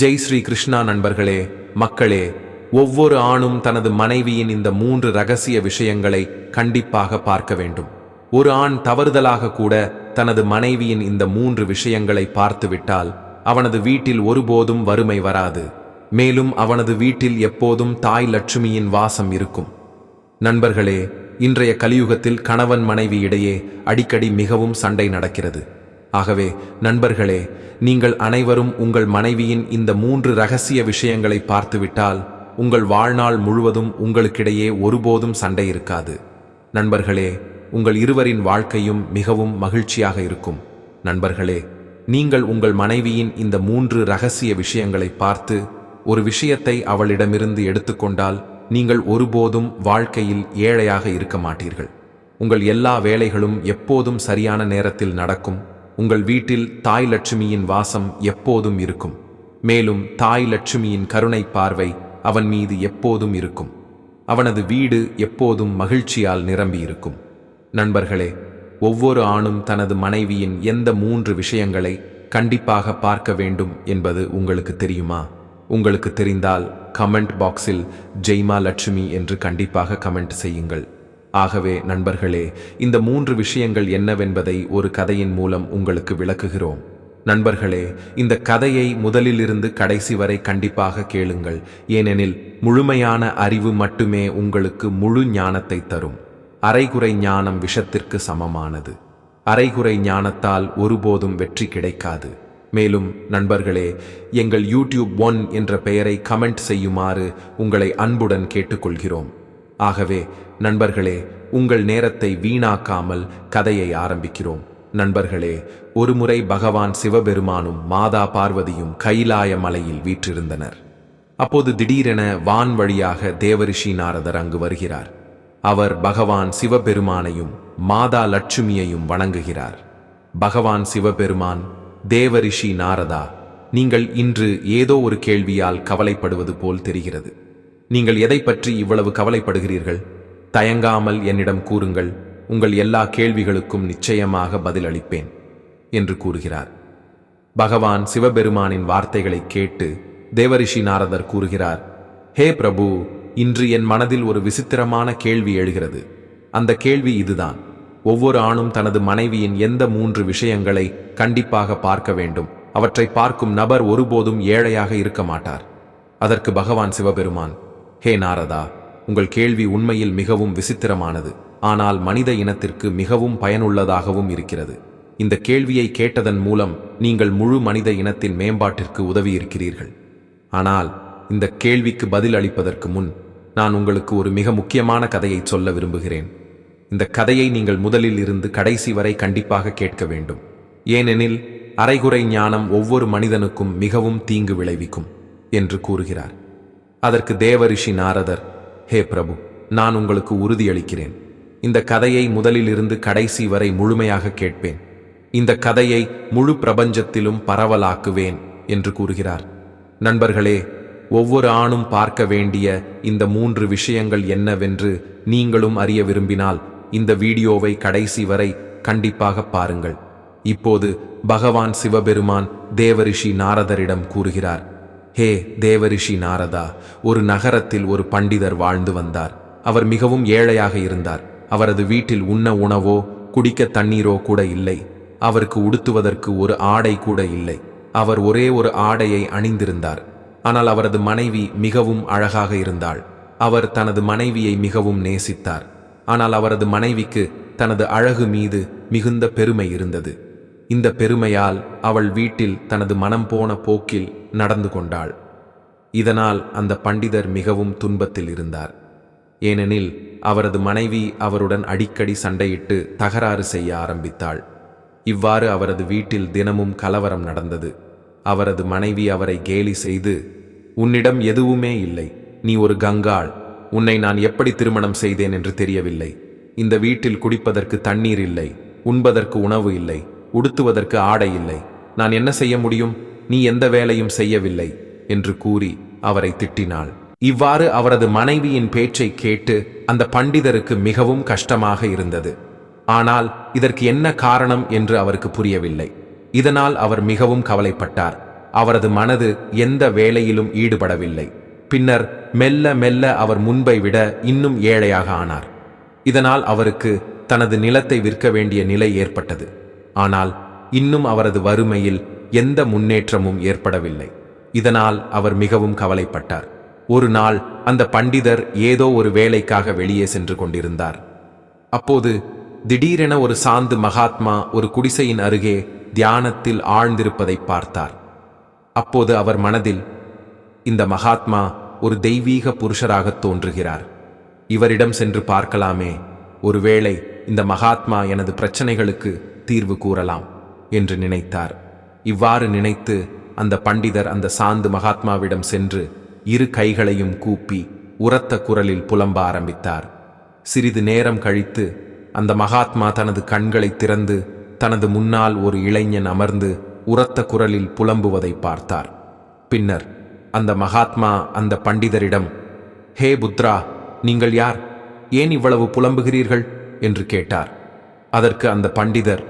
ஜெய் ஸ்ரீ கிருஷ்ணா நண்பர்களே மக்களே ஒவ்வொரு ஆணும் தனது மனைவியின் இந்த மூன்று ரகசிய விஷயங்களை கண்டிப்பாக பார்க்க வேண்டும். ஒரு ஆண் தவறுதலாக கூட தனது மனைவியின் இந்த மூன்று விஷயங்களை பார்த்துவிட்டால் அவனது வீட்டில் ஒருபோதும் வறுமை வராது. மேலும் அவனது வீட்டில் எப்போதும் தாய் லட்சுமியின் வாசம் இருக்கும். நண்பர்களே இன்றைய கலியுகத்தில் கணவன் மனைவி இடையே அடிக்கடி மிகவும் சண்டை நடக்கிறது. ஆகவே நண்பர்களே நீங்கள் அனைவரும் உங்கள் மனைவியின் இந்த மூன்று ரகசிய விஷயங்களை பார்த்துவிட்டால் உங்கள் வாழ்நாள் முழுவதும் உங்களுக்கிடையே ஒருபோதும் சண்டை இருக்காது. நண்பர்களே உங்கள் இருவரின் வாழ்க்கையும் மிகவும் மகிழ்ச்சியாக இருக்கும். நண்பர்களே நீங்கள் உங்கள் மனைவியின் இந்த மூன்று ரகசிய விஷயங்களை பார்த்து ஒரு விஷயத்தை அவளிடமிருந்து எடுத்துக்கொண்டால் நீங்கள் ஒருபோதும் வாழ்க்கையில் ஏழையாக இருக்க மாட்டீர்கள். உங்கள் எல்லா வேலைகளும் எப்போதும் சரியான நேரத்தில் நடக்கும். உங்கள் வீட்டில் தாய் லட்சுமியின் வாசம் எப்போதும் இருக்கும். மேலும் தாய் லட்சுமியின் கருணை பார்வை அவன் மீது எப்போதும் இருக்கும். அவனது வீடு எப்போதும் மகிழ்ச்சியால் நிரம்பியிருக்கும் நண்பர்களே ஒவ்வொரு ஆணும் தனது மனைவியின் எந்த மூன்று விஷயங்களை கண்டிப்பாக பார்க்க வேண்டும் என்பது உங்களுக்கு தெரியுமா? உங்களுக்கு தெரிந்தால் கமெண்ட் பாக்ஸில் ஜெய்மா லட்சுமி என்று கண்டிப்பாக கமெண்ட் செய்யுங்கள். ஆகவே நண்பர்களே இந்த மூன்று விஷயங்கள் என்னவென்பதை ஒரு கதையின் மூலம் உங்களுக்கு விளக்குகிறோம். நண்பர்களே இந்த கதையை முதலிலிருந்து கடைசி வரை கண்டிப்பாக கேளுங்கள். ஏனெனில் முழுமையான அறிவு மட்டுமே உங்களுக்கு முழு ஞானத்தை தரும். அரைகுறை ஞானம் விஷத்திற்கு சமமானது. அரைகுறை ஞானத்தால் ஒருபோதும் வெற்றி கிடைக்காது. மேலும் நண்பர்களே எங்கள் யூடியூப் ஒன் என்ற பெயரை கமெண்ட் செய்யுமாறு உங்களை அன்புடன் கேட்டுக்கொள்கிறோம். ஆகவே நண்பர்களே உங்கள் நேரத்தை வீணாக்காமல் கதையை ஆரம்பிக்கிறோம். நண்பர்களே ஒருமுறை பகவான் சிவபெருமானும் மாதா பார்வதியும் கைலாய மலையில் வீற்றிருந்தனர். அப்போது திடீரென வான் வழியாக தேவரிஷி நாரதர் அங்கு வருகிறார். அவர் பகவான் சிவபெருமானையும் மாதா லட்சுமியையும் வணங்குகிறார். பகவான் சிவபெருமான் தேவரிஷி நாரதா நீங்கள் இன்று ஏதோ ஒரு கேள்வியால் கவலைப்படுவது போல் தெரிகிறது. நீங்கள் எதை பற்றி இவ்வளவு கவலைப்படுகிறீர்கள்? தயங்காமல் என்னிடம் கூறுங்கள் உங்கள் எல்லா கேள்விகளுக்கும் நிச்சயமாக பதிலளிப்பேன் என்று கூறுகிறார். பகவான் சிவபெருமானின் வார்த்தைகளை கேட்டு தேவரிஷி நாரதர் கூறுகிறார் ஹே பிரபு இன்று என் மனதில் ஒரு விசித்திரமான கேள்வி எழுகிறது. அந்த கேள்வி இதுதான். ஒவ்வொரு ஆணும் தனது மனைவியின் எந்த மூன்று விஷயங்களை கண்டிப்பாக பார்க்க வேண்டும்? அவற்றை பார்க்கும் நபர் ஒருபோதும் ஏழையாக இருக்க மாட்டார். அதற்கு பகவான் சிவபெருமான் ஹே நாரதா உங்கள் கேள்வி உண்மையில் மிகவும் விசித்திரமானது ஆனால் மனித இனத்திற்கு மிகவும் பயனுள்ளதாகவும் இருக்கிறது. இந்த கேள்வியை கேட்டதன் மூலம் நீங்கள் முழு மனித இனத்தின் மேம்பாட்டிற்கு உதவியிருக்கிறீர்கள். ஆனால் இந்த கேள்விக்கு பதில் அளிப்பதற்கு முன் நான் உங்களுக்கு ஒரு மிக முக்கியமான கதையை சொல்ல விரும்புகிறேன். இந்த கதையை நீங்கள் முதலில் இருந்து கடைசி வரை கண்டிப்பாக கேட்க வேண்டும். ஏனெனில் அரைகுறை ஞானம் ஒவ்வொரு மனிதனுக்கும் மிகவும் தீங்கு விளைவிக்கும் என்று கூறுகிறார். அதற்கு தேவரிஷி நாரதர் ஹே பிரபு நான் உங்களுக்கு உறுதியளிக்கிறேன். இந்த கதையை முதலிலிருந்து கடைசி வரை முழுமையாக கேட்பேன். இந்த கதையை முழு பிரபஞ்சத்திலும் பரவலாக்குவேன் என்று கூறுகிறார். நண்பர்களே ஒவ்வொரு ஆணும் பார்க்க வேண்டிய இந்த மூன்று விஷயங்கள் என்னவென்று நீங்களும் அறிய விரும்பினால் இந்த வீடியோவை கடைசி வரை கண்டிப்பாக பாருங்கள். இப்போது பகவான் சிவபெருமான் தேவரிஷி நாரதரிடம் கூறுகிறார் ஹே தேவரிஷி நாரதா ஒரு நகரத்தில் ஒரு பண்டிதர் வாழ்ந்து வந்தார். அவர் மிகவும் ஏழையாக இருந்தார். அவரது வீட்டில் உண்ண உணவோ குடிக்க தண்ணீரோ கூட இல்லை. அவருக்கு உடுத்துவதற்கு ஒரு ஆடை கூட இல்லை. அவர் ஒரே ஒரு ஆடையை அணிந்திருந்தார். ஆனால் அவரது மனைவி மிகவும் அழகாக இருந்தாள். அவர் தனது மனைவியை மிகவும் நேசித்தார். ஆனால் அவரது மனைவிக்கு தனது அழகு மீது மிகுந்த பெருமை இருந்தது. இந்த பெருமையால் அவள் வீட்டில் தனது மனம் போன போக்கில் நடந்து கொண்டாள். இதனால் அந்த பண்டிதர் மிகவும் துன்பத்தில் இருந்தார். ஏனெனில் அவரது மனைவி அவருடன் அடிக்கடி சண்டையிட்டு தகராறு செய்ய ஆரம்பித்தாள். இவ்வாறு அவரது வீட்டில் தினமும் கலவரம் நடந்தது. அவரது மனைவி அவரை கேலி செய்து உன்னிடம் எதுவுமே இல்லை. நீ ஒரு கங்காள். உன்னை நான் எப்படி திருமணம் செய்தேன் என்று தெரியவில்லை. இந்த வீட்டில் குடிப்பதற்கு தண்ணீர் இல்லை. உண்பதற்கு உணவு இல்லை. உடுத்துவதற்கு ஆடை இல்லை. நான் என்ன செய்ய முடியும்? நீ எந்த வேலையும் செய்யவில்லை என்று கூறி அவரை திட்டினாள். இவ்வாறு அவரது மனைவியின் பேச்சை கேட்டு அந்த பண்டிதருக்கு மிகவும் கஷ்டமாக இருந்தது. ஆனால் இதற்கு என்ன காரணம் என்று அவருக்கு புரியவில்லை. இதனால் அவர் மிகவும் கவலைப்பட்டார். அவரது மனது எந்த வேலையிலும் ஈடுபடவில்லை. பின்னர் மெல்ல மெல்ல அவர் முன்பை விட இன்னும் ஏழையாக ஆனார். இதனால் அவருக்கு தனது நிலத்தை விற்க வேண்டிய நிலை ஏற்பட்டது. ஆனால் இன்னும் அவரது வறுமையில் எந்த முன்னேற்றமும் ஏற்படவில்லை. இதனால் அவர் மிகவும் கவலைப்பட்டார். ஒரு நாள் அந்த பண்டிதர் ஏதோ ஒரு வேலைக்காக வெளியே சென்று கொண்டிருந்தார். அப்போது திடீரென ஒரு சாந்து மகாத்மா ஒரு குடிசையின் அருகே தியானத்தில் ஆழ்ந்திருப்பதை பார்த்தார். அப்போது அவர் மனதில் இந்த மகாத்மா ஒரு தெய்வீக புருஷராகத் தோன்றுகிறார். இவரிடம் சென்று பார்க்கலாமே. ஒருவேளை இந்த மகாத்மா எனது பிரச்சனைகளுக்கு தீர்வு கூறலாம் என்று நினைத்தார். இவ்வாறு நினைத்து அந்த பண்டிதர் அந்த சாந்து மகாத்மாவிடம் சென்று இரு கைகளையும் கூப்பி உரத்த குரலில் புலம்ப ஆரம்பித்தார். சிறிது நேரம் கழித்து அந்த மகாத்மா தனது கண்களை திறந்து தனது முன்னால் ஒரு இளைஞன் அமர்ந்து உரத்த குரலில் புலம்புவதை பார்த்தார். பின்னர் அந்த மகாத்மா அந்த பண்டிதரிடம் ஹே புத்ரா நீங்கள் யார்? ஏன் இவ்வளவு புலம்புகிறீர்கள்? என்று கேட்டார். அதற்கு அந்த பண்டிதர்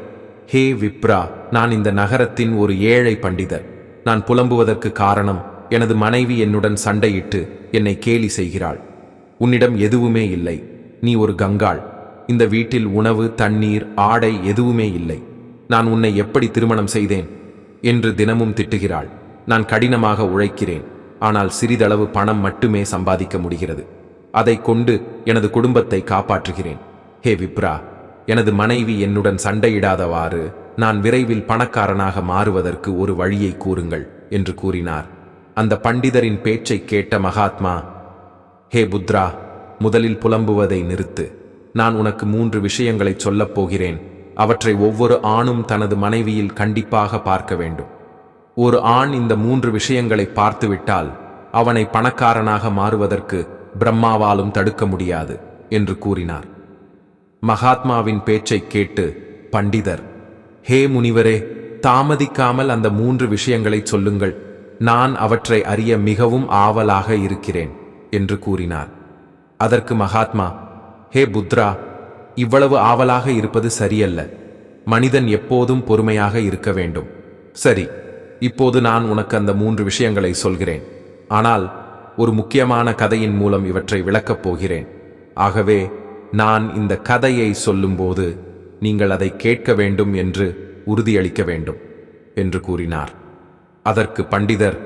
ஹே விப்ரா நான் இந்த நகரத்தின் ஒரு ஏழை பண்டிதர். நான் புலம்புவதற்கு காரணம் எனது மனைவி என்னுடன் சண்டையிட்டு என்னை கேலி செய்கிறாள். உன்னிடம் எதுவுமே இல்லை. நீ ஒரு கங்காள். இந்த வீட்டில் உணவு தண்ணீர் ஆடை எதுவுமே இல்லை. நான் உன்னை எப்படி திருமணம் செய்தேன்? என்று தினமும் திட்டுகிறாள். நான் கடினமாக உழைக்கிறேன். ஆனால் சிறிதளவு பணம் மட்டுமே சம்பாதிக்க முடிகிறது. அதை கொண்டு எனது குடும்பத்தை காப்பாற்றுகிறேன். ஹே விப்ரா எனது மனைவி என்னுடன் சண்டையிடாதவாறு நான் விரைவில் பணக்காரனாக மாறுவதற்கு ஒரு வழியை கூறுங்கள் என்று கூறினார். அந்த பண்டிதரின் பேச்சை கேட்ட மகாத்மா ஹே புத்ரா முதலில் புலம்புவதை நிறுத்து. நான் உனக்கு மூன்று விஷயங்களை சொல்லப் போகிறேன். அவற்றை ஒவ்வொரு ஆணும் தனது மனைவியில் கண்டிப்பாக பார்க்க வேண்டும். ஒரு ஆண் இந்த மூன்று விஷயங்களை பார்த்துவிட்டால் அவனை பணக்காரனாக மாறுவதற்கு பிரம்மாவாலும் தடுக்க முடியாது என்று கூறினார். மகாத்மாவின் பேச்சைக் கேட்டு பண்டிதர் ஹே முனிவரே தாமதிக்காமல் அந்த மூன்று விஷயங்களை சொல்லுங்கள். நான் அவற்றை அறிய மிகவும் ஆவலாக இருக்கிறேன் என்று கூறினார். அதற்கு மகாத்மா ஹே புத்ரா இவ்வளவு ஆவலாக இருப்பது சரியல்ல. மனிதன் எப்போதும் பொறுமையாக இருக்க வேண்டும். சரி இப்போது நான் உனக்கு அந்த மூன்று விஷயங்களை சொல்கிறேன். ஆனால் ஒரு முக்கியமான கதையின் மூலம் இவற்றை விளக்கப் போகிறேன். ஆகவே நான் இந்த கதையை சொல்லும்போது நீங்கள் அதை கேட்க வேண்டும் என்று உறுதியளிக்க வேண்டும் என்று கூறினார். அதற்கு பண்டிதர்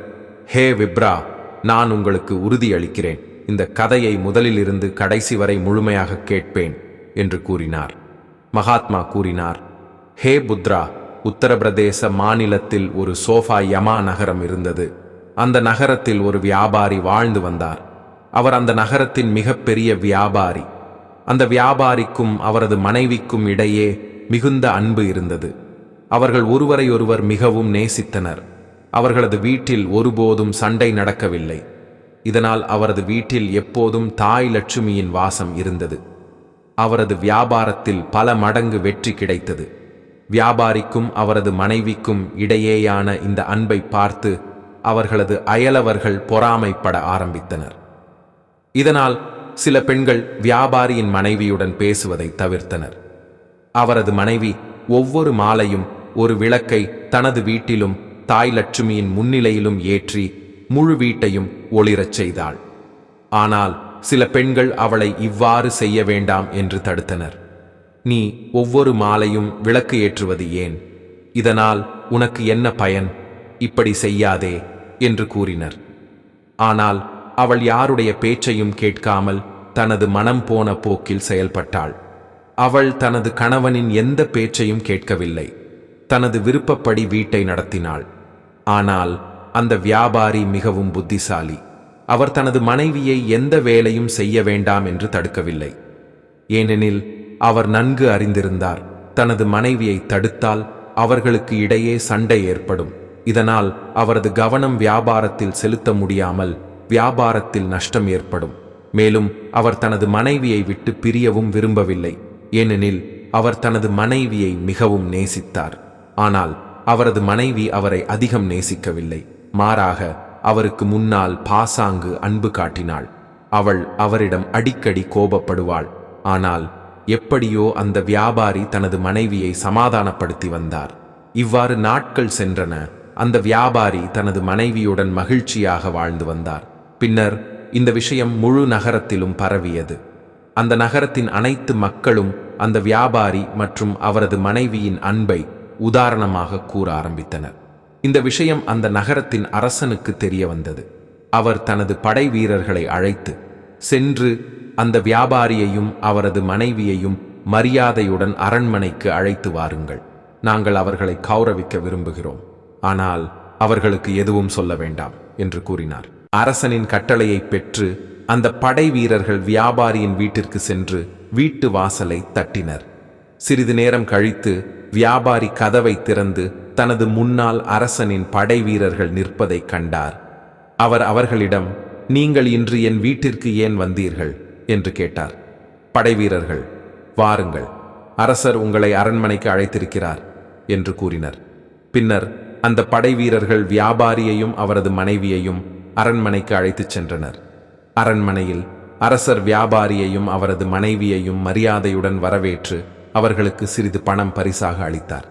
ஹே விப்ரா நான் உங்களுக்கு உறுதியளிக்கிறேன். இந்த கதையை முதலிலிருந்து கடைசி வரை முழுமையாக கேட்பேன் என்று கூறினார். மகாத்மா கூறினார் ஹே புத்ரா உத்தரப்பிரதேச மாநிலத்தில் ஒரு சோஃபா யமா நகரம் இருந்தது. அந்த நகரத்தில் ஒரு வியாபாரி வாழ்ந்து வந்தார். அவர் அந்த நகரத்தின் மிகப்பெரிய வியாபாரி. அந்த வியாபாரிக்கும் அவரது மனைவிக்கும் இடையே மிகுந்த அன்பு இருந்தது. அவர்கள் ஒருவரையொருவர் மிகவும் நேசித்தனர். அவர்களது வீட்டில் ஒருபோதும் சண்டை நடக்கவில்லை. இதனால் அவரது வீட்டில் எப்போதும் தாய் லட்சுமியின் வாசம் இருந்தது. அவரது வியாபாரத்தில் பல மடங்கு வெற்றி கிடைத்தது. வியாபாரிக்கும் அவரது மனைவிக்கும் இடையேயான இந்த அன்பை பார்த்து அவர்களது அயலவர்கள் பொறாமைப்பட ஆரம்பித்தனர். இதனால் சில பெண்கள் வியாபாரியின் மனைவியுடன் பேசுவதை தவிர்த்தனர். அவரது மனைவி ஒவ்வொரு மாலையும் ஒரு விளக்கை தனது வீட்டிலும் தாய் லட்சுமியின் முன்னிலையிலும் ஏற்றி முழு வீட்டையும் ஒளிரச் செய்தாள். ஆனால் சில பெண்கள் அவளை இவ்வாறு செய்ய வேண்டாம் என்று தடுத்தனர். நீ ஒவ்வொரு மாலையும் விளக்கு ஏற்றுவது ஏன்? இதனால் உனக்கு என்ன பயன்? இப்படி செய்யாதே என்று கூறினர். ஆனால் அவள் யாருடைய பேச்சையும் கேட்காமல் தனது மனம் போன போக்கில் செயல்பட்டாள். அவள் தனது கணவனின் எந்த பேச்சையும் கேட்கவில்லை. தனது விருப்பப்படி வீட்டை நடத்தினாள். ஆனால் அந்த வியாபாரி மிகவும் புத்திசாலி. அவர் தனது மனைவியை எந்த வேலையும் செய்ய வேண்டாம் என்று தடுக்கவில்லை. ஏனெனில் அவர் நன்கு அறிந்திருந்தார். தனது மனைவியை தடுத்தால் அவர்களுக்கு இடையே சண்டை ஏற்படும். இதனால் அவரது கவனம் வியாபாரத்தில் செலுத்த முடியாமல் வியாபாரத்தில் நஷ்டம் ஏற்படும். மேலும் அவர் தனது மனைவியை விட்டு பிரியவும் விரும்பவில்லை. ஏனெனில் அவர் தனது மனைவியை மிகவும் நேசித்தார். ஆனால் அவரது மனைவி அவரை அதிகம் நேசிக்கவில்லை. மாறாக அவருக்கு முன்னால் பாசாங்கு அன்பு காட்டினாள். அவள் அவரிடம் அடிக்கடி கோபப்படுவாள். ஆனால் எப்படியோ அந்த வியாபாரி தனது மனைவியை சமாதானப்படுத்தி வந்தார். இவ்வாறு நாட்கள் சென்றன. அந்த வியாபாரி தனது மனைவியுடன் மகிழ்ச்சியாக வாழ்ந்து வந்தார். பின்னர் இந்த விஷயம் முழு நகரத்திலும் பரவியது. அந்த நகரத்தின் அனைத்து மக்களும் அந்த வியாபாரி மற்றும் அவரது மனைவியின் அன்பை உதாரணமாக கூற ஆரம்பித்தனர். இந்த விஷயம் அந்த நகரத்தின் அரசனுக்கு தெரிய வந்தது அவர் தனது படை வீரர்களை அழைத்து சென்று அந்த வியாபாரியையும் அவரது மனைவியையும் மரியாதையுடன் அரண்மனைக்கு அழைத்து வாருங்கள். நாங்கள் அவர்களை கௌரவிக்க விரும்புகிறோம். ஆனால் அவர்களுக்கு எதுவும் சொல்ல வேண்டாம் என்று கூறினார். அரசனின் கட்டளையை பெற்று அந்த படை வீரர்கள் வியாபாரியின் வீட்டிற்கு சென்று வீட்டு வாசலை தட்டினர். சிறிது நேரம் கழித்து வியாபாரி கதவை திறந்து தனது முன்னால் அரசனின் படை வீரர்கள் நிற்பதைக் கண்டார். அவர் அவர்களிடம் நீங்கள் இன்று என் வீட்டிற்கு ஏன் வந்தீர்கள்? என்று கேட்டார். படைவீரர்கள் வாருங்கள். அரசர் உங்களை அரண்மனைக்கு அழைத்திருக்கிறார் என்று கூறினர். பின்னர் அந்த படைவீரர்கள் வியாபாரியையும் அவரது மனைவியையும் அரண்மனைக்கு அழைத்துச் சென்றனர். அரண்மனையில் அரசர் வியாபாரியையும் அவரது மனைவியையும் மரியாதையுடன் வரவேற்று அவர்களுக்கு சிறிது பணம் பரிசாக அளித்தார்.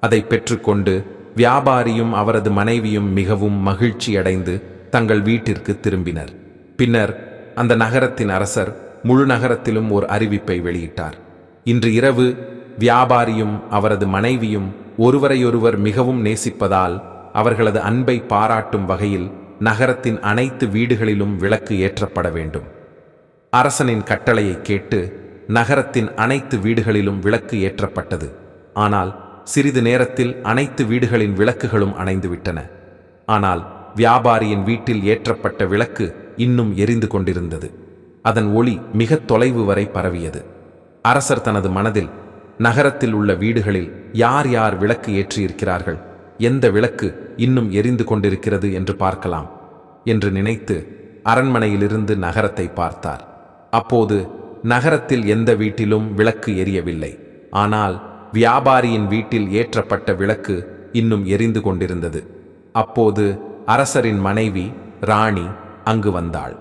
அதை பெற்றுக்கொண்டு வியாபாரியும் அவரது மனைவியும் மிகவும் மகிழ்ச்சியடைந்து தங்கள் வீட்டிற்கு திரும்பினர். பின்னர் அந்த நகரத்தின் அரசர் முழு நகரத்திலும் ஒரு அறிவிப்பை வெளியிட்டார். இன்று இரவு வியாபாரியும் அவரது மனைவியும் ஒருவரையொருவர் மிகவும் நேசிப்பதால் அவர்களது அன்பை பாராட்டும் வகையில் நகரத்தின் அனைத்து வீடுகளிலும் விளக்கு ஏற்றப்பட வேண்டும். அரசனின் கட்டளையை கேட்டு நகரத்தின் அனைத்து வீடுகளிலும் விளக்கு ஏற்றப்பட்டது. ஆனால் சிறிது நேரத்தில் அனைத்து வீடுகளின் விளக்குகளும் அணைந்துவிட்டன. ஆனால் வியாபாரியின் வீட்டில் ஏற்றப்பட்ட விளக்கு இன்னும் எரிந்து கொண்டிருந்தது. அதன் ஒளி மிக தொலைவு வரை பரவியது. அரசர் தனது மனதில் நகரத்தில் உள்ள வீடுகளில் யார் யார் விளக்கு ஏற்றியிருக்கிறார்கள்? எந்த விளக்கு இன்னும் எரிந்து கொண்டிருக்கிறது என்று பார்க்கலாம் என்று நினைத்து அரண்மனையிலிருந்து நகரத்தை பார்த்தார். அப்போது நகரத்தில் எந்த வீட்டிலும் விளக்கு எரியவில்லை. ஆனால் வியாபாரியின் வீட்டில் ஏற்றப்பட்ட விளக்கு இன்னும் எரிந்து கொண்டிருந்தது. அப்போது அரசரின் மனைவி ராணி அங்கு வந்தாள்.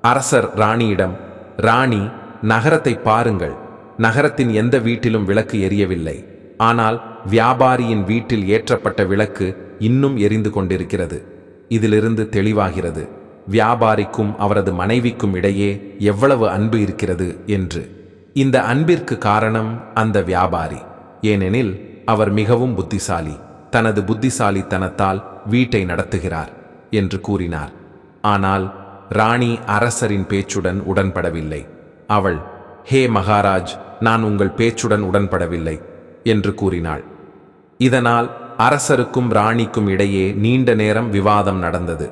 அரசர் ராணியிடம் ராணி நகரத்தை பாருங்கள். நகரத்தின் எந்த வீட்டிலும் விளக்கு எரியவில்லை. ஆனால் வியாபாரியின் வீட்டில் ஏற்றப்பட்ட விளக்கு இன்னும் எரிந்து கொண்டிருக்கிறது. இதிலிருந்து தெளிவாகிறது. வியாபாரிக்கும் அவரது மனைவிக்கும் இடையே எவ்வளவு அன்பு இருக்கிறது என்று. இந்த அன்பிற்கு காரணம் அந்த வியாபாரி. ஏனெனில் அவர் மிகவும் புத்திசாலி. தனது புத்திசாலித்தனத்தால் வீட்டை நடத்துகிறார் என்று கூறினார். ஆனால் ராணி அரசரின் பேச்சுடன் உடன்படவில்லை. அவள் ஹே மகாராஜ் நான் உங்கள் பேச்சுடன் உடன்படவில்லை என்று கூறினாள். இதனால் அரசருக்கும் ராணிக்கும் இடையே நீண்ட நேரம் விவாதம் நடந்தது.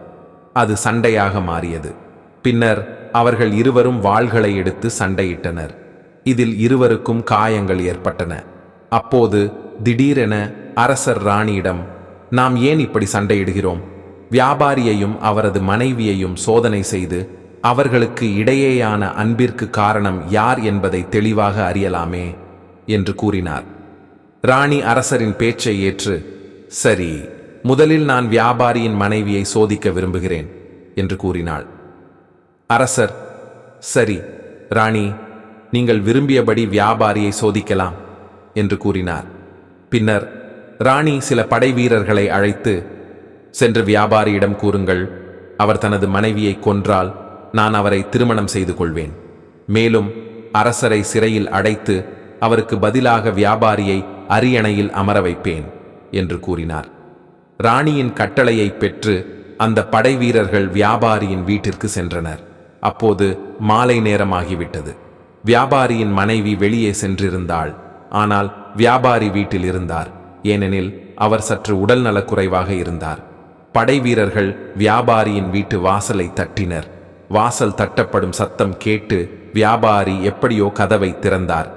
அது சண்டையாக மாறியது. பின்னர் அவர்கள் இருவரும் வாள்களை எடுத்து சண்டையிட்டனர். இதில் இருவருக்கும் காயங்கள் ஏற்பட்டன. அப்போது திடீரென அரசர் ராணியிடம் நாம் ஏன் இப்படி சண்டையிடுகிறோம்? வியாபாரியையும் அவரது மனைவியையும் சோதனை செய்து அவர்களுக்கு இடையேயான அன்பிற்கு காரணம் யார் என்பதை தெளிவாக அறியலாமே என்று கூறினார். ராணி அரசரின் பேச்சை ஏற்று சரி முதலில் நான் வியாபாரியின் மனைவியை சோதிக்க விரும்புகிறேன் என்று கூறினாள். அரசர் சரி ராணி நீங்கள் விரும்பியபடி வியாபாரியை சோதிக்கலாம் என்று கூறினார். பின்னர் ராணி சில படை வீரர்களை அழைத்து சென்று வியாபாரியிடம் கூறுங்கள் அவர் தனது மனைவியை கொன்றால் நான் அவரை திருமணம் செய்து கொள்வேன். மேலும் அரசரை சிறையில் அடைத்து அவருக்கு பதிலாக வியாபாரியை அரியணையில் அமர வைப்பேன். என்று கூறினார். ராணியின் கட்டளையை பெற்று அந்த படை வீரர்கள் வியாபாரியின் வீட்டிற்கு சென்றனர். அப்போது மாலை நேரமாகிவிட்டது. வியாபாரியின் மனைவி வெளியே சென்றிருந்தாள். ஆனால் வியாபாரி வீட்டில் இருந்தார். ஏனெனில் அவர் சற்று உடல் நலக்குறைவாக இருந்தார். படை வீரர்கள் வியாபாரியின் வீட்டு வாசலை தட்டினர். வாசல் தட்டப்படும் சத்தம் கேட்டு வியாபாரி எப்படியோ கதவை திறந்தார்.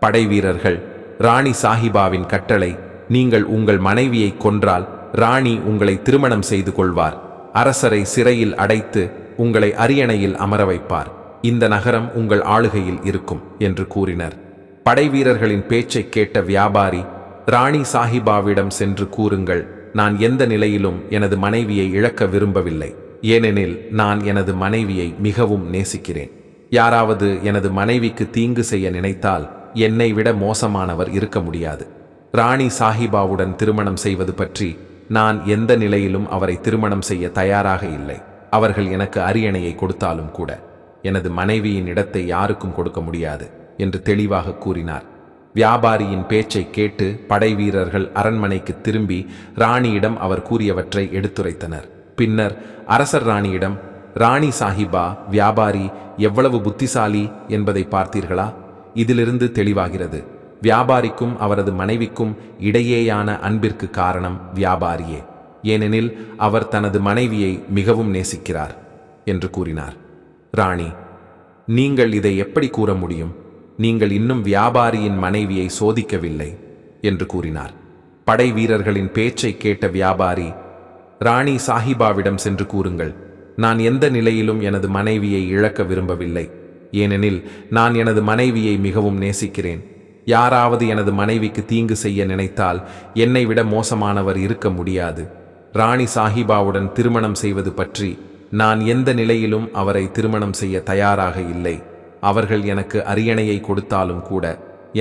படை வீரர்கள் ராணி சாஹிபாவின் கட்டளை நீங்கள் உங்கள் மனைவியை கொன்றால் ராணி உங்களை திருமணம் செய்து கொள்வார். அரசரை சிறையில் அடைத்து உங்களை அரியணையில் அமர வைப்பார். இந்த நகரம் உங்கள் ஆளுகையில் இருக்கும் என்று கூறினர். படைவீரர்களின் பேச்சை பேச்சைக் கேட்ட வியாபாரி ராணி சாஹிபாவிடம் சென்று கூறுங்கள் நான் எந்த நிலையிலும் எனது மனைவியை இழக்க விரும்பவில்லை. ஏனெனில் நான் எனது மனைவியை மிகவும் நேசிக்கிறேன். யாராவது எனது மனைவிக்கு தீங்கு செய்ய நினைத்தால் என்னை விட மோசமானவர் இருக்க முடியாது. ராணி சாஹிபாவுடன் திருமணம் செய்வது பற்றி நான் எந்த நிலையிலும் அவரை திருமணம் செய்ய தயாராக இல்லை. அவர்கள் எனக்கு அரியணையை கொடுத்தாலும் கூட எனது மனைவியின் இடத்தை யாருக்கும் கொடுக்க முடியாது என்று தெளிவாக கூறினார். வியாபாரியின் பேச்சை கேட்டு படை வீரர்கள் அரண்மனைக்கு திரும்பி ராணியிடம் அவர் கூறியவற்றை எடுத்துரைத்தனர். பின்னர் அரசர் ராணியிடம் ராணி சாஹிபா வியாபாரி எவ்வளவு புத்திசாலி என்பதை பார்த்தீர்களா? இதிலிருந்து தெளிவாகிறது. வியாபாரிக்கும் அவரது மனைவிக்கும் இடையேயான அன்பிற்கு காரணம் வியாபாரியே. ஏனெனில் அவர் தனது மனைவியை மிகவும் நேசிக்கிறார் என்று கூறினார். ராணி நீங்கள் இதை எப்படி கூற முடியும்? நீங்கள் இன்னும் வியாபாரியின் மனைவியை சோதிக்கவில்லை என்று கூறினார். படை வீரர்களின் பேச்சை கேட்ட வியாபாரி ராணி சாஹிபாவிடம் சென்று கூறுங்கள் நான் எந்த நிலையிலும் எனது மனைவியை இழக்க விரும்பவில்லை. ஏனெனில் நான் எனது மனைவியை மிகவும் நேசிக்கிறேன். யாராவது எனது மனைவிக்கு தீங்கு செய்ய நினைத்தால் என்னை விட மோசமானவர் இருக்க முடியாது. ராணி சாஹிபாவுடன் திருமணம் செய்வது பற்றி நான் எந்த நிலையிலும் அவரை திருமணம் செய்ய தயாராக இல்லை. அவர்கள் எனக்கு அரியணையை கொடுத்தாலும் கூட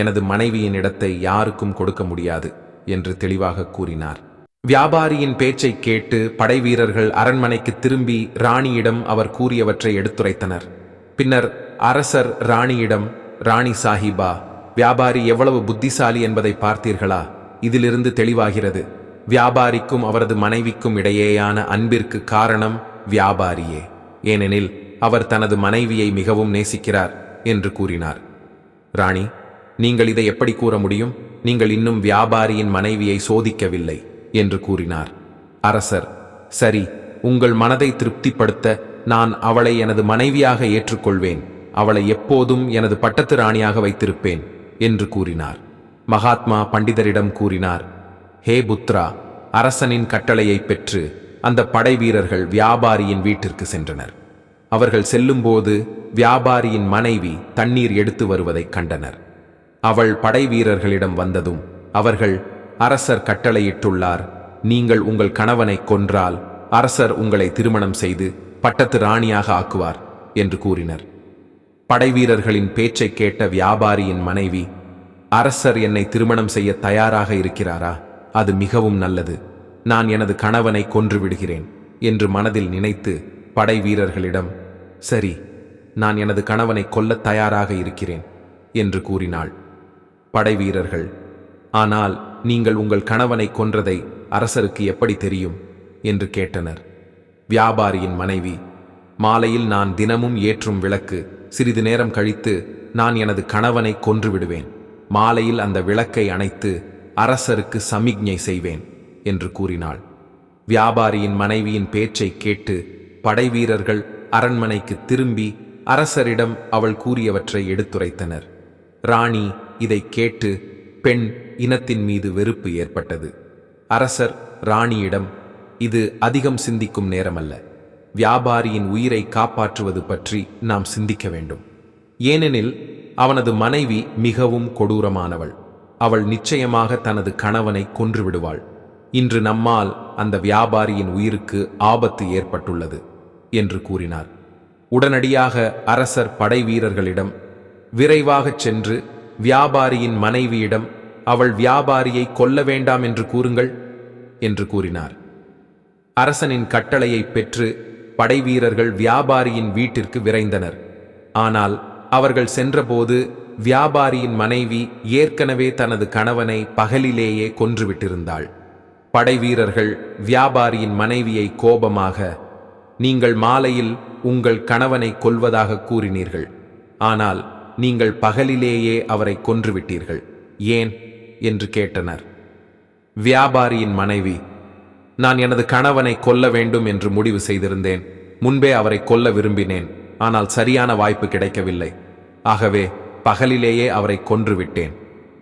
எனது மனைவியின் இடத்தை யாருக்கும் கொடுக்க முடியாது என்று தெளிவாக கூறினார். வியாபாரியின் பேச்சை கேட்டு படைவீரர்கள் அரண்மனைக்கு திரும்பி ராணியிடம் அவர் கூறியவற்றை எடுத்துரைத்தனர். பின்னர் அரசர் ராணியிடம் ராணி சாஹிபா வியாபாரி எவ்வளவு புத்திசாலி என்பதை பார்த்தீர்களா? இதிலிருந்து தெளிவாகிறது. வியாபாரிக்கும் அவரது மனைவிக்கும் இடையேயான அன்பிற்கு காரணம் வியாபாரியே. ஏனெனில் அவர் தனது மனைவியை மிகவும் நேசிக்கிறார் என்று கூறினார். ராணி நீங்கள் இதை எப்படி கூற முடியும்? நீங்கள் இன்னும் வியாபாரியின் மனைவியை சோதிக்கவில்லை என்று கூறினார். அரசர் சரி உங்கள் மனதை திருப்திப்படுத்த நான் அவளை எனது மனைவியாக ஏற்றுக்கொள்வேன். அவளை எப்போதும் எனது பட்டத்து ராணியாக வைத்திருப்பேன். என்று கூறினார். மகாத்மா பண்டிதரிடம் கூறினார் ஹே புத்ரா அரசனின் கட்டளையை பெற்று அந்த படை வீரர்கள் வியாபாரியின் வீட்டிற்கு சென்றனர். அவர்கள் செல்லும்போது வியாபாரியின் மனைவி தண்ணீர் எடுத்து வருவதைக் கண்டனர். அவள் படை வீரர்களிடம் வந்ததும் அவர்கள் அரசர் கட்டளையிட்டுள்ளார் நீங்கள் உங்கள் கணவனை கொன்றால் அரசர் உங்களை திருமணம் செய்து பட்டத்து ராணியாக ஆக்குவார் என்று கூறினர். படைவீரர்களின் பேச்சைக் கேட்ட வியாபாரியின் மனைவி அரசர் என்னை திருமணம் செய்ய தயாராக இருக்கிறாரா? அது மிகவும் நல்லது. நான் எனது கணவனை கொன்று விடுகிறேன் என்று மனதில் நினைத்து படை வீரர்களிடம் சரி நான் எனது கணவனை கொல்ல தயாராக இருக்கிறேன் என்று கூறினாள். படை வீரர்கள் ஆனால் நீங்கள் உங்கள் கணவனை கொன்றதை அரசருக்கு எப்படி தெரியும்? என்று கேட்டனர். வியாபாரியின் மனைவி மாலையில் நான் தினமும் ஏற்றும் விளக்கு சிறிது நேரம் கழித்து நான் எனது கணவனை கொன்று விடுவேன் மாலையில் அந்த விளக்கை அணைத்து அரசருக்கு சமிக்ஞை செய்வேன் என்று கூறினாள். வியாபாரியின் மனைவியின் பேச்சை கேட்டு படைவீரர்கள் அரண்மனைக்கு திரும்பி அரசரிடம் அவள் கூறியவற்றை எடுத்துரைத்தனர். ராணி இதை கேட்டு பெண் இனத்தின் மீது வெறுப்பு ஏற்பட்டது. அரசர் ராணியிடம் இது அதிகம் சிந்திக்கும் நேரமல்ல. வியாபாரியின் உயிரை காப்பாற்றுவது பற்றி நாம் சிந்திக்க வேண்டும். ஏனெனில் அவனது மனைவி மிகவும் கொடூரமானவள். அவள் நிச்சயமாக தனது கணவனை கொன்றுவிடுவாள். இன்று நம்மால் அந்த வியாபாரியின் உயிருக்கு ஆபத்து ஏற்பட்டுள்ளது என்று கூறினார். உடனடியாக அரசர் படை வீரர்களிடம் விரைவாகச் சென்று வியாபாரியின் மனைவியிடம் அவள் வியாபாரியை கொல்ல வேண்டாம் என்று கூறுங்கள் என்று கூறினார். அரசனின் கட்டளையை பெற்று படைவீரர்கள் வியாபாரியின் வீட்டிற்கு விரைந்தனர். ஆனால் அவர்கள் சென்றபோது வியாபாரியின் மனைவி ஏற்கனவே தனது கணவனை பகலிலேயே கொன்றுவிட்டிருந்தாள். படைவீரர்கள் வியாபாரியின் மனைவியை கோபமாக நீங்கள் மாலையில் உங்கள் கணவனை கொல்வதாக கூறினீர்கள். ஆனால் நீங்கள் பகலிலேயே அவரை கொன்றுவிட்டீர்கள். ஏன்? என்று கேட்டனர். வியாபாரியின் மனைவி நான் எனது கணவனை கொல்ல வேண்டும் என்று முடிவு செய்திருந்தேன். முன்பே அவரை கொல்ல விரும்பினேன். ஆனால் சரியான வாய்ப்பு கிடைக்கவில்லை. ஆகவே பகலிலேயே அவரை கொன்றுவிட்டேன்.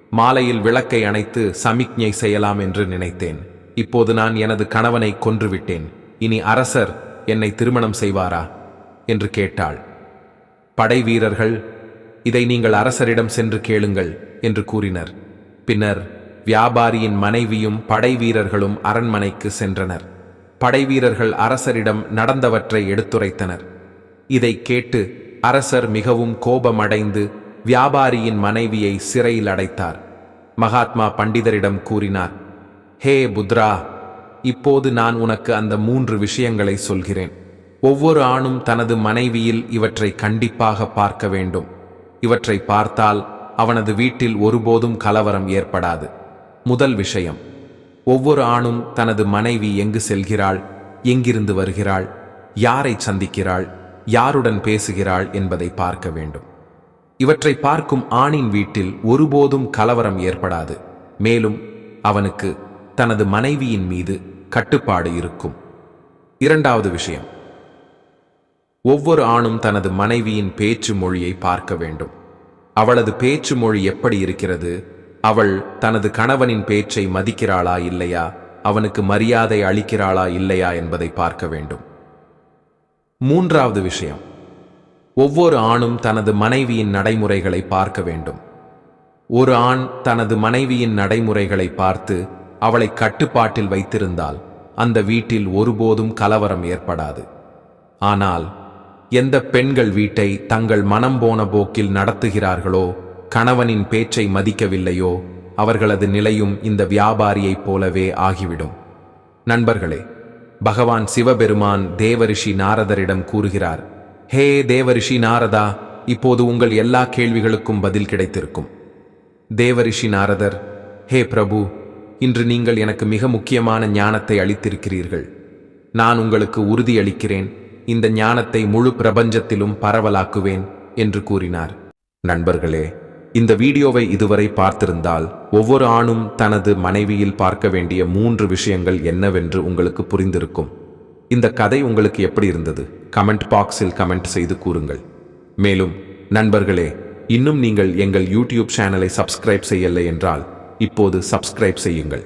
மாலையில் விளக்கை அணைத்து சமிக்ஞை செய்யலாம் என்று நினைத்தேன். இப்போது நான் எனது கணவனை கொன்றுவிட்டேன். இனி அரசர் என்னை திருமணம் செய்வாரா? என்று கேட்டாள். படை வீரர்கள் இதை நீங்கள் அரசரிடம் சென்று கேளுங்கள் என்று கூறினர். பின்னர் வியாபாரியின் மனைவியும் படைவீரர்களும் அரண்மனைக்கு சென்றனர். படைவீரர்கள் அரசரிடம் நடந்தவற்றை எடுத்துரைத்தனர். இதை கேட்டு அரசர் மிகவும் கோபமடைந்து வியாபாரியின் மனைவியை சிறையில் அடைத்தார். மகாத்மா பண்டிதரிடம் கூறினார் ஹே புத்ரா இப்போது நான் உனக்கு அந்த மூன்று விஷயங்களை சொல்கிறேன். ஒவ்வொரு ஆணும் தனது மனைவியில் இவற்றை கண்டிப்பாக பார்க்க வேண்டும். இவற்றை பார்த்தால் அவனது வீட்டில் ஒருபோதும் கலவரம் ஏற்படாது. முதல் விஷயம் ஒவ்வொரு ஆணும் தனது மனைவி எங்கு செல்கிறாள் எங்கிருந்து வருகிறாள் யாரை சந்திக்கிறாள் யாருடன் பேசுகிறாள் என்பதை பார்க்க வேண்டும். இவற்றை பார்க்கும் ஆணின் வீட்டில் ஒருபோதும் கலவரம் ஏற்படாது மேலும் அவனுக்கு தனது மனைவியின் மீது கட்டுப்பாடு இருக்கும். இரண்டாவது விஷயம் ஒவ்வொரு ஆணும் தனது மனைவியின் பேச்சு மொழியை பார்க்க வேண்டும். அவளது பேச்சு மொழி எப்படி இருக்கிறது? அவள் தனது கணவனின் பேச்சை மதிக்கிறாளா இல்லையா? அவனுக்கு மரியாதை அளிக்கிறாளா இல்லையா என்பதை பார்க்க வேண்டும். மூன்றாவது விஷயம். ஒவ்வொரு ஆணும் தனது மனைவியின் நடைமுறைகளை பார்க்க வேண்டும். ஒரு ஆண் தனது மனைவியின் நடைமுறைகளை பார்த்து அவளை கட்டுப்பாட்டில் வைத்திருந்தால் அந்த வீட்டில் ஒருபோதும் கலவரம் ஏற்படாது. ஆனால் எந்த பெண்கள் வீட்டை தங்கள் மனம் போன போக்கில் நடத்துகிறார்களோ கணவனின் பேச்சை மதிக்கவில்லையோ அவர்களது நிலையும் இந்த வியாபாரியைப் போலவே ஆகிவிடும். நண்பர்களே பகவான் சிவபெருமான் தேவரிஷி நாரதரிடம் கூறுகிறார் ஹே தேவரிஷி நாரதா இப்போது உங்கள் எல்லா கேள்விகளுக்கும் பதில் கிடைத்திருக்கும். தேவரிஷி நாரதர் ஹே பிரபு இன்று நீங்கள் எனக்கு மிக முக்கியமான ஞானத்தை அளித்திருக்கிறீர்கள். நான் உங்களுக்கு உறுதியளிக்கிறேன். இந்த ஞானத்தை முழு பிரபஞ்சத்திலும் பரவலாக்குவேன் என்று கூறினார். நண்பர்களே இந்த வீடியோவை இதுவரை பார்த்திருந்தால் ஒவ்வொரு ஆணும் தனது மனைவியில் பார்க்க வேண்டிய மூன்று விஷயங்கள் என்னவென்று உங்களுக்கு புரிந்திருக்கும். இந்த கதை உங்களுக்கு எப்படி இருந்தது? கமெண்ட் பாக்ஸில் கமெண்ட் செய்து கூறுங்கள். மேலும் நண்பர்களே இன்னும் நீங்கள் எங்கள் யூடியூப் சேனலை சப்ஸ்கிரைப் செய்யலை என்றால் இப்போது சப்ஸ்கிரைப் செய்யுங்கள்.